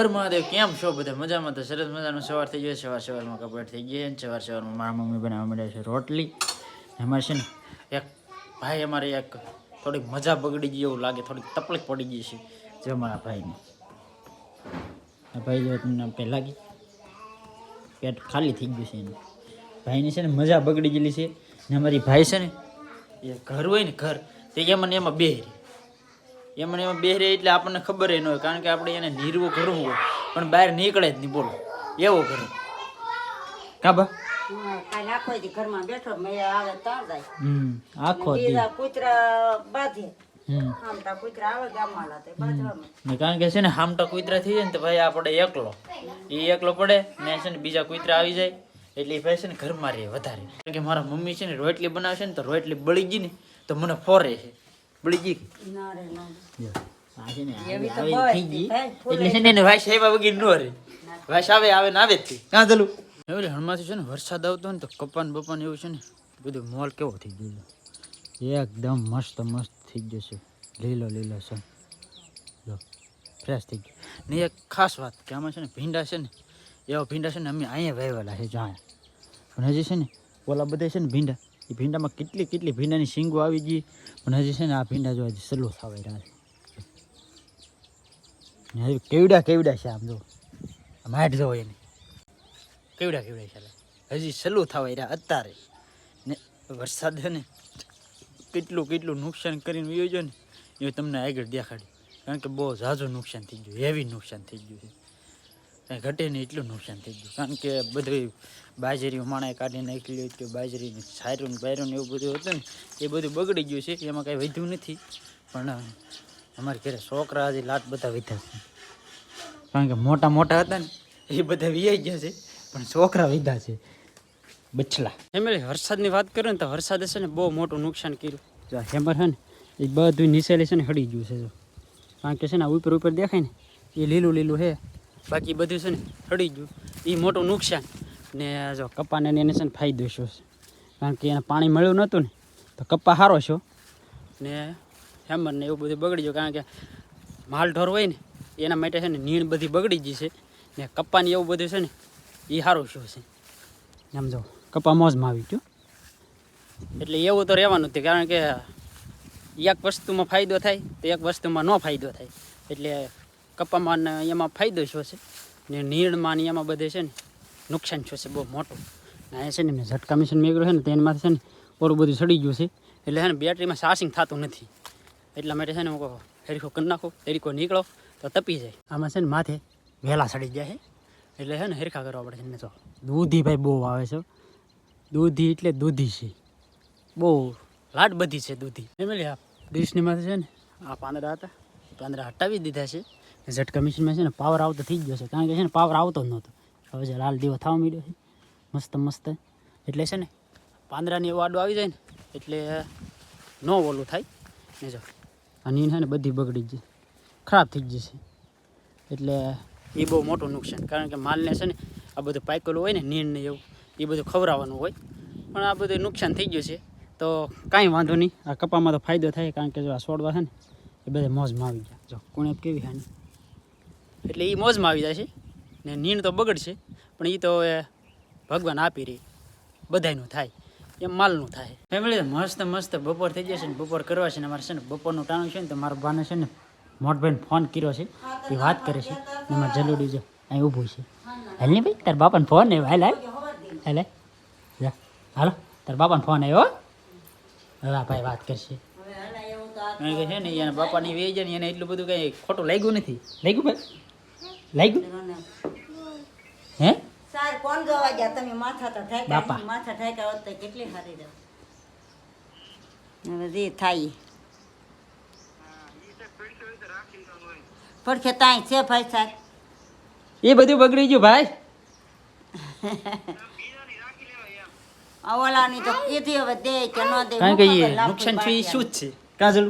હર મહાદેવ, કેમ છો બધા? મજામાં તો સરસ મજાનું સવાર થઈ ગયો સવાર સવારમાં કપડાં થઈ ગયા સવાર સવારમાં મારા મમ્મી બનાવવા માંડ્યા છે રોટલી. એમાં છે ને એક ભાઈ અમારે એક થોડીક મજા બગડી ગઈ એવું લાગે, થોડીક તકલીફ પડી ગઈ છે જે અમારા ભાઈને. આ ભાઈ જો તમને પહેલાં ગઈ પેટ ખાલી થઈ ગયું છે એને. ભાઈની છે ને મજા બગડી ગયેલી છે ને અમારી ભાઈ છે ને એ ઘર હોય ને ઘર, તે એમાં ને એમાં બે એમને એમાં બેહરે એટલે આપણને ખબર ન હોય કારણ કે આપણે એને નીરવો કરવું હોય. પણ બહાર નીકળે જ નહીં બોલો. એવો ઘર. કા બા? આખો દી ઘરમાં બેઠો મેં આવે ત્યાં જાય. આખો દી. બીજા કૂતરા બાંધે. હમ. આમ તા કૂતરા આવે ગામમાં લાતે બાંધવામાં. ને કારણ કે છે ને હામટા કુતરા થઈ જાય ને તો ભાઈ આપણે એકલો. એ એકલો પડે ને છે ને બીજા કુતરા આવી જાય. એટલે એ ભાઈ છે ને ઘરમાં રહે વધારે. કારણ કે મારા મમ્મી છે ને રોટલી બનાવશે ને તો રોટલી બળી ગઈ ને તો મને ફોરે છે. બળી ગઈ. ના રે ના છે ને જ વરસાદ આવતો હોય ને તો કપાન બપાન એવું છે ને બધું મોલ કેવો થઈ ગયો. એકદમ મસ્ત મસ્ત થઈ ગયો છે. લીલો લીલો છે. જો ફ્રેશ થઈ ગયો. ને એક ખાસ વાત કે આમાં છે ને ભીંડા છે ને એવા ભીંડા છે ને અમે અહીંયા વાવેલા છે જ્યાં. પણ હજી છે ને ઓલા બધા છે ને ભીંડા. એ ભીંડામાં કેટલી કેટલી ભીંડાની શીંગો આવી ગઈ. પણ હજી છે ને આ ભીંડા જો હજી સલો થવાય રહ્યા હજી કેવડા કેવડા છે આમ જો. માઠ જો એને. કેવડા કેવડા છે હજી સલું થવાય રહ્યા અત્યારે. ને વરસાદ છે ને કેટલું કેટલું નુકસાન કરીને વયો ને, એ તમને આગળ દેખાડ્યું. કારણ કે બહુ ઝાઝું નુકસાન થઈ ગયું હેવી નુકસાન થઈ ગયું છે. કાંઈ ઘટે નહીં એટલું નુકસાન થઈ ગયું. કારણ કે બધું બાજરી માણાએ કાઢી નાખેલી કે બાજરી સાયરું બાયરું એવું બધું હતું ને એ બધું બગડી ગયું છે એમાં કાંઈ વધ્યું નથી. પણ અમારે ઘરે છોકરા હજી લાત બધા વધ્યા છે. કારણ કે મોટા મોટા હતા ને એ બધા વિયાઈ ગયા છે પણ છોકરા વધ્યા છે. બચલા ફેમિલી વરસાદની વાત કરું ને તો વરસાદે છે ને બહુ મોટું નુકસાન કર્યું. હેમર છે ને એ બધું નીચેલી છે ને હળી ગયું છે કારણ કે છે ને ઉપર ઉપર દેખાય ને એ લીલું લીલું છે. બાકી બધું છે ને હળી ગયું. એ મોટું નુકસાન. ને જો કપાને એને છે ને ફાયદો છો? કારણ કે એને પાણી મળ્યું નહોતું ને, તો કપ્પા સારો છો. ને હેમર ને એવું બધું બગડી ગયું કારણ કે માલ ઢોર હોય ને, એના માટે છે ને નીણ બધી બગડી ગઈ છે. ને કપ્પાને એવું બધું છે ને એ સારું શું છે? એમ જો કપા મોજમાં આવી ગયો. એટલે એવું તો રહેવાનું જ કારણ કે એક વસ્તુમાં ફાયદો થાય, તો એક વસ્તુમાં ન ફાયદો થાય. એટલે કપામાં એમાં ફાયદો શું છે ને નીણમાં ને એમાં બધે છે ને નુકસાન શું છે બહુ મોટું. ને અહીંયા છે ને મેં ઝટકા મિશન મેળવ્યું છે ને તેનામાંથી છે ને ઓરું બધું સડી ગયું છે. એટલે છે ને બેટરીમાં ચાર્જિંગ થતું નથી. એટલા માટે છે ને હું કહું કરી નાખો હેરીકો નીકળો, તો તપી જાય. આમાં છે ને માથે વહેલા સડી જાય છે. એટલે છે ને હેરખા કરવા પડે છે ને તો. દૂધી ભાઈ બહુ આવે છે દૂધી એટલે દૂધી છે. બહુ લાટ બધી છે દૂધી. ફેમિલી, આ ડીશની માથે છે ને આ પાંદડા હતા. એ પાંદડા હટાવી દીધા છે. ઝટકા કમિશનમાં છે ને પાવર આવતો થઈ ગયો છે. કારણ કે છે ને પાવર આવતો નહોતો. હવે જે લાલ દીવો થવા માંડ્યો છે. મસ્ત મસ્ત. એટલે છે ને પાંદડાની એવો આડો આવી જાય ને, એટલે ન ઓલું થાય. ને જો નીણ છે ને બધી બગડી જ ખરાબ થઈ જશે એટલે એ બહુ મોટું નુકસાન. કારણ કે માલને છે ને આ બધું પાકેલું હોય ને, નીણ ને એવું, એ બધું ખવડાવવાનું હોય. પણ આ બધું નુકસાન થઈ ગયું છે. તો કાંઈ વાંધો નહીં. આ કપામાં તો ફાયદો થાય, કારણ કે જો આ છોડવા છે ને, એ બધા મોજમાં આવી ગયા. જો કુણેપ કેવી હાની એટલે એ મોજમાં આવી જાય છે ને નીણ તો બગડશે, પણ એ તો ભગવાન આપી રહી. બધાયનું થાય. એમ માલનું થાય. ફેમિલી મસ્ત મસ્ત બપોર થઈ જશે ને બપોર કરવા છે ને મારે છે ને બપોરનું ટાણું છે ને તો મારા બાને છે ને મોટભાઈને ફોન કર્યો છે. એ વાત કરે છે. ને મારે જલુડી જો અહીં ઊભું છે. હાલ ને ભાઈ, તારા બાપાને ફોન આવ્યો. હાલ હાલ. હાલ. જા. હાલો. તાર બાપાને ફોન આવ્યો. હવે ભાઈ વાત કરશે. કારણ કે છે ને એના બાપાની વેજ ને એને એટલું બધું કંઈ ખોટું લાગ્યું નથી. લાગ્યું ભાઈ? લાગ્યું. હે? સાર કોણ ગવા ગયા? તમે માથા તો બાપા. માથા ઠાક્યા હોત તો કેટલી હારી રહે હવે જે થાય. પડખે તાય છે ભાઈ સાહેબ? એ બધું બગડી ગયું ભાઈ. અવલાની તો કીધી હવે દે કે ન દે કારણ કે એ નુકસાન છે એ શું જ છે? કાજલ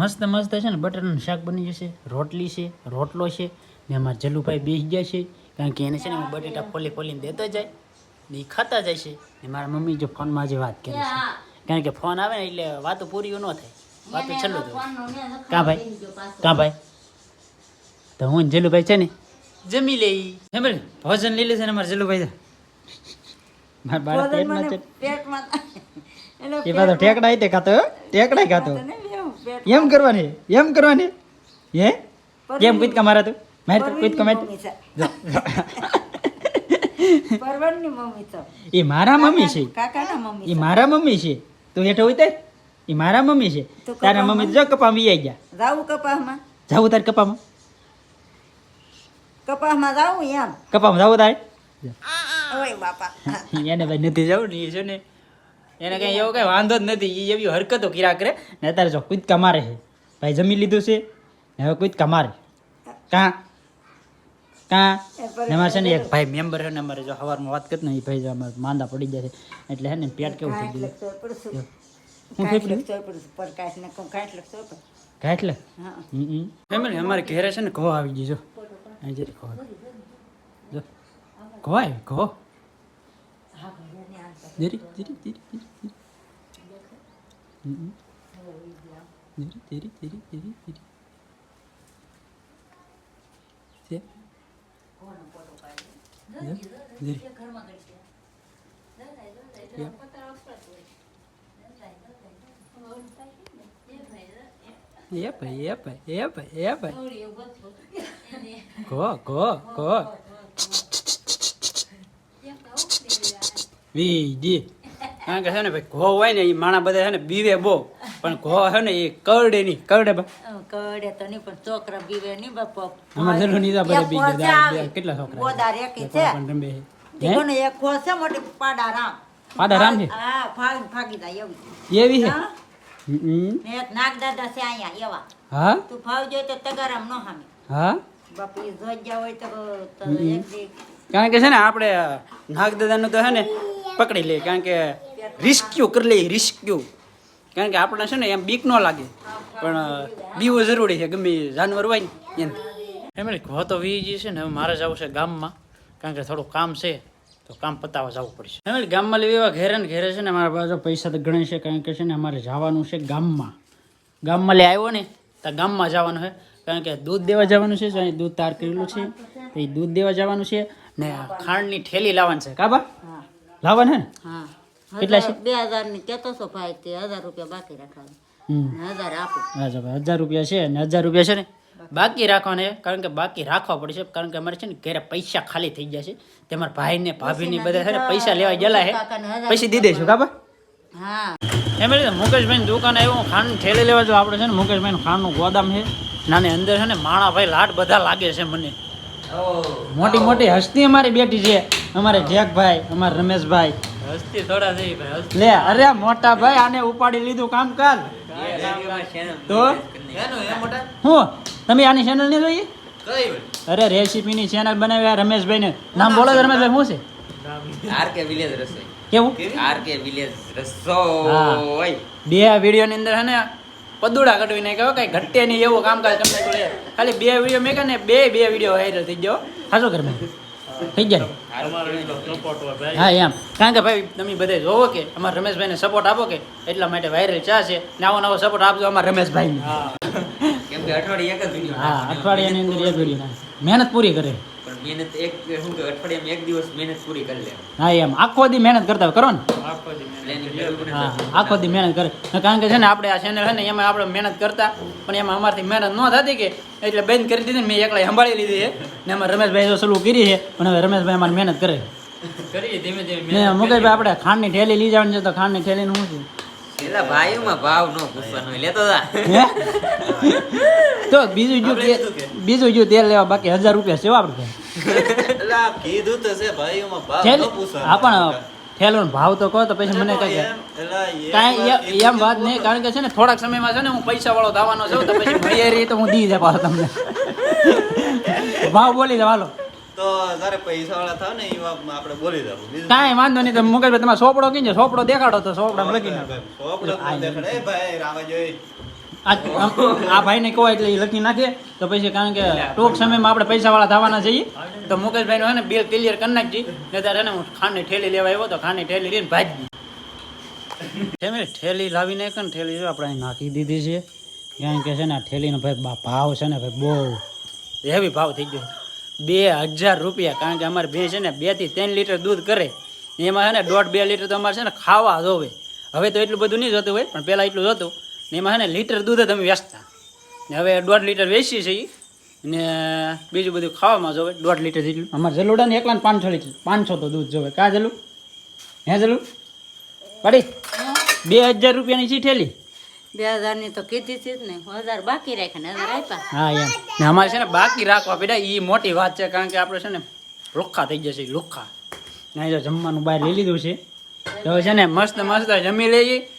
મસ્ત મસ્ત છે ને બટરનું શાક બની જશે રોટલી છે રોટલો છે. ને અમારા જલુભાઈ બેસી જાય છે કારણ કે એને છે ને હું બટેટા ફોલી ફોલીને દેતો જાય ને એ ખાતા જાય છે. ને મારા મમ્મી જો ફોનમાં આજે વાત કરે છે. કારણ કે ફોન આવે ને એટલે વાતો પૂરી ન થાય. વાતો છેલ્લું થાય કાં ભાઈ. કાં ભાઈ? તો હું ને જલુભાઈ છે ને જમી લઈ હે ભાઈ ભોજન લઈ લેશે ને મારા જલુભાઈ મારા બાળક પેટમાં છે પેટમાં એ પાછો ટેકડા તે ખાતો? ટેકડા ખાતો. એમ કરવાની? એમ કરવાની? હે? કેમ કૂદકા મારા તું? માર તો મમ્મી મમ્મી તો એ મારા મમ્મી છે. કાકાના મમ્મી એ મારા મમ્મી છે. તું હેઠો ઉતર. એ મારા મમ્મી છે. તારા મમ્મી જો કપા વી ગયા. જાવું કપાસમાં જાવું તાર કપામાં? જાવું એમ? કપામાં જાવું તારે? ઓય બાપા. એને ભાઈ નથી જવું ને એ છે ને એને કઈ એવો કઈ વાંધો જ નથી. એ એવી હરકતો કર્યા કરે ને અત્યારે જો કૂદકા મારે છે. ભાઈ જમી લીધું છે હવે કૂદકા મારે. કાં? કાં? એમાં અમારે છે ને એક ભાઈ મેમ્બર છે ને અમારે જો સવારમાં વાત કરત ને એ ભાઈ જો અમારે માંદા પડી જાય છે. એટલે હે ને પેટ કેવું થઈ ગયું. હું ફેફડું? લખતો પડશું. પર કાંઈક ને કહું, કાંઈક લખતો પડે. કાંઈ એટલે હા. ફેમિલી અમારે ઘેરે છે ને ઘો આવી ગઈ જો. અહીં ઘો જો. ઘો આવી ઘો. ધીરી ધીરી ધીરી ધીરી ધીરી. ધીરી ધીરી જરી ભાઈ એ ભાઈ એ ભાઈ ઘો ઘો ઘો. કારણ કે છે ને ભાઈ ઘો હોય ને એ માણા બધા છે ને બીવે બહુ. પણ ઘો છે ને એ કરડે નહીં. કરડે બા. કરડે તો નહીં પણ છોકરા બીવે નહીં બા પપ જરૂર નહીં નીદા એક બી ગયા કેટલા છોકરા બોદા એક છે. પણ હે? દીકોને એક ખોસે મોટી પાડા રામ. પાડા રામ છે? હા ફાગી ફાગી દા એવી. એવી છે. ને એક નાગ દાદા છે આયા એવા. હા? તું ભાવ જોઈ તો તગારામ નો હામે. હા? બાપી જોઈ હોય તો એક દી કારણ કે છે ને આપણે નું તો હે ને પકડી લે કારણ કે રિસ્ક્યુ કરી લે રિસ્ક્યુ કારણ કે આપણે છે ને એમ બીક ન લાગે. પણ બીવું જરૂરી છે ગમે જાનવર હોય ને એમ. ફેમિલી હો તો વીજી છે ને હવે મારે જવું છે ગામમાં. કારણ કે થોડું કામ છે તો કામ પતાવવા જવું પડશે. ફેમિલી ગામમાં લેવી એવા ઘેરે ને ઘેરે છે ને મારા પાસે પૈસા તો ગણે છે કારણ કે છે ને અમારે જવાનું છે ગામમાં. ગામમાં લે આવ્યો ને તો ગામમાં જવાનું છે. કારણ કે દૂધ દેવા જવાનું છે અહીં દૂધ તાર કરેલું છે તો એ દૂધ દેવા જવાનું છે. ને ખાંડની ઠેલી લાવવાની છે. કાબા હા. લાવવાનું હે ને? હા. કેટલા છે? બે હજારની કેતો છો ભાઈ તે હજાર રૂપિયા બાકી રાખવાનું. હજાર આપો. ભાઈ હજાર રૂપિયા છે ને હજાર રૂપિયા છે ને? બાકી રાખવાને કારણ કે બાકી રાખવા પડશે કારણ કે અમારે છે ને ઘરે પૈસા ખાલી થઈ જશે છે. તે અમારા ભાઈ ને ભાભી ને બધા છે ને પૈસા લેવા ગયેલા છે. પૈસા દી દઈશું કાબા હા. એમ એટલે મુકેશભાઈ દુકાન આવ્યો ખાંડ ઠેલે લેવા જો આપણે છે ને મુકેશભાઈ ખાંડનું ગોદામ છે. નાની અંદર છે ને માણા ભાઈ લાડ બધા લાગે છે મને. મોટી મોટી હસ્તી અમારી બેઠી છે. અમારે જેકભાઈ અમારે રમેશભાઈ હસ્તી થોડા થઈ ભાઈ લે અરે મોટા ભાઈ આને ઉપાડી લીધું કામ કર. તો? હું? તમે આની ચેનલ ને જોઈએ અરે રેસીપીની ચેનલ બનાવી રમેશભાઈ ને નામ બોલો રમેશભાઈ શું છે? આર કે વિલેજ રસોઈ. કેવું? આર કે વિલેજ રસોઈ. બે વીડિયો ની અંદર હે ને પદુડા કઢવી નાખ્યો કઈ ઘટે નહીં એવું કામકાજ તમને ખાલી બે વીડિયો મેં ને બે બે વીડિયો વાયરલ થઈ ગયો હાજો ઘર થઈ જાય. હા એમ. કારણ કે ભાઈ તમે બધા જોવો કે અમારા રમેશભાઈને સપોર્ટ આપો કે એટલા માટે વાયરલ ચા છે. ને આવો નવો સપોર્ટ આપજો અમારા રમેશભાઈને. કેમ કે એક જ વીડિયો હા અઠવાડિયાની અંદર એક વીડિયો મહેનત પૂરી કરે. મહેનત એક શું કે અઠવાડિયામાં એક દિવસ મહેનત પૂરી કરી લે. હા એમ. આખો દી મહેનત કરતા કરો ને. આખો દી હા આખો દી મહેનત કરે. કારણ કે છે ને આપણે આ ચેનલ છે ને એમાં આપણે મહેનત કરતા પણ એમાં અમારથી મહેનત ન થતી કે એટલે બંધ કરી દીધી ને મેં એકલા સંભાળી લીધી છે. ને એમાં રમેશભાઈ તો સલું કરી છે પણ હવે રમેશભાઈ અમારી મહેનત કરે. કરીએ ધીમે ધીમે ને મુકેશભાઈ આપણે ખાંડની થેલી લઈ જવાની છે તો ખાંડની ઠેલીનું શું પેલા ભાઈઓમાં ભાવ ન પૂછવાનો લેતો છે તો બીજું જો બીજું જો તેલ લેવા બાકી હજાર રૂપિયા સેવા આપણે કીધું તો છે ભાઈઓમાં ભાવ ન પૂછવાનો. હા પણ થેલોનો ભાવ તો કહો તો પછી મને કઈ કાંઈ એમ- વાત નહીં કારણ કે છે ને થોડાક સમયમાં છે ને હું પૈસા વાળો થવાનો છું તો પછી ભાઈ રહી તો હું દી દે પાછો તમને. ભાવ બોલી દે હાલો. તો જ્યારે પૈસાવાળા થાવ ને એ આપણે બોલી દઉં. કાંઈ વાંધો નહીં તમે મુકેશભાઈ તમારે સોપડો કીધો સોપડો દેખાડો તો સોપડા લખી નાખો. સોપડો દેખાડે. ભાઈ રામાજોઈ આ ભાઈને કહો એટલે એ લખી નાખે. તો પછી કારણ કે ટૂંક સમયમાં આપણે પૈસા વાળા થવાના છીએ. તો મુકેશભાઈ નું ને બિલ ક્લિયર કરી નાખજી. ને ત્યારે ને હું ઠેલી લેવા આવ્યો તો ખાંડની ઠેલી લઈને ભાજી ફેમિલી ઠેલી લાવીને એક ને ઠેલી આપણે અહીં નાખી દીધી છે. કારણ કે છે ને આ ઠેલીનો ભાઈ ભાવ છે ને ભાઈ બહુ હેવી ભાવ થઈ ગયો. બે હજાર રૂપિયા, કારણ કે અમારે ભેંસ છે ને બેથી ત્રણ લીટર દૂધ કરે. એમાં છે ને દોઢ બે લીટર તો અમારે છે ને ખાવા જોવે હવે. તો એટલું બધું નહીં જોતું હોય, પણ પહેલાં એટલું જોતું ને એમાં છે ને લીટર દૂધ જ અમે વેચતા. ને હવે દોઢ લીટર વેચીએ છીએ ને બીજું બધું ખાવામાં જોવે દોઢ લીટર જેટલું. અમારે જલુડાને એકલા ને પાંચસો લીટર પાંચસો તો દૂધ જોવે. કા જલું હે જલું પડી બે હજાર રૂપિયાની ચીઠેલી બે હજારની તો કીધી છે જ ને. હજાર બાકી રાખે ને હજાર આપ્યા. હા એમ. ને અમારે છે ને બાકી રાખવા બેટા એ મોટી વાત છે કારણ કે આપણે છે ને લુખ્ખા થઈ જશે લુખ્ખા ને જો જમવાનું બહાર લઈ લીધું છે. તો હવે છે ને મસ્ત મસ્ત જમી લઈએ.